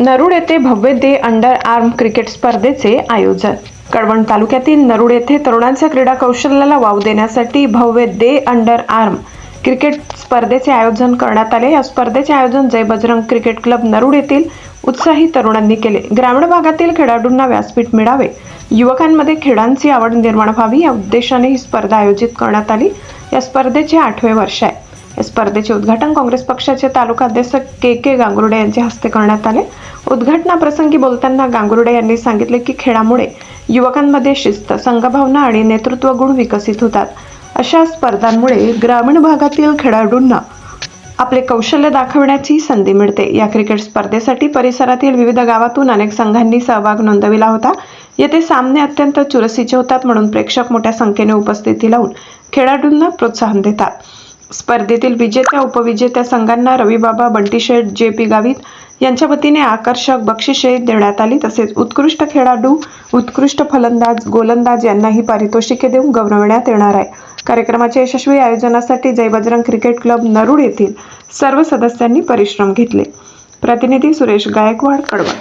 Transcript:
नरुड येथे भव्य दे under arm cricket स्पर्धेचे आयोजन. कळवण तालुक्यातील नरुड येथे तरुणांच्या क्रीडा कौशल्याला वाव देण्यासाठी भव्य दे अंडर आर्म क्रिकेट स्पर्धेचे आयोजन करण्यात आले. या स्पर्धेचे आयोजन जय बजरंग क्रिकेट क्लब नरुड येथील उत्साही तरुणांनी केले. ग्रामीण भागातील खेळाडूंना व्यासपीठ मिळावे. युवकांमध्ये खेळांची आवड निर्माण व्हावी या उद्देशाने ही स्पर्धा आयोजित करण्यात आली. या स्पर्धेचे आठवे वर्ष आहे. स्पर्धेचे उद्घाटन काँग्रेस पक्षाचे तालुका अध्यक्ष के के गांगुर्डे यांच्या हस्ते करण्यात आले. उद्घाटनाप्रसंगी बोलताना गांगुर्डे यांनी सांगितले की खेळामुळे युवकांमध्ये शिस्त संघभावना आणि नेतृत्व गुण विकसित होतात. अशा स्पर्धांमुळे ग्रामीण भागातील खेळाडूंना आपले कौशल्य दाखवण्याची संधी मिळते. या क्रिकेट स्पर्धेसाठी परिसरातील विविध गावातून अनेक संघांनी सहभाग नोंदविला होता. येथे सामने अत्यंत चुरसीचे होतात म्हणून प्रेक्षक मोठ्या संख्येने उपस्थिती लावून खेळाडूंना प्रोत्साहन देतात. स्पर्धेतील विजेत्या उपविजेत्या संघांना रविबाबा बंटीशेठ जे पी गावित यांच्या वतीने आकर्षक बक्षिसे देण्यात आली. तसेच उत्कृष्ट खेळाडू उत्कृष्ट फलंदाज गोलंदाज यांनाही पारितोषिके देऊन गौरवण्यात येणार आहे. कार्यक्रमाच्या यशस्वी आयोजनासाठी जय बजरंग क्रिकेट क्लब नरुड येथील सर्व सदस्यांनी परिश्रम घेतले. प्रतिनिधी सुरेश गायकवाड कळवण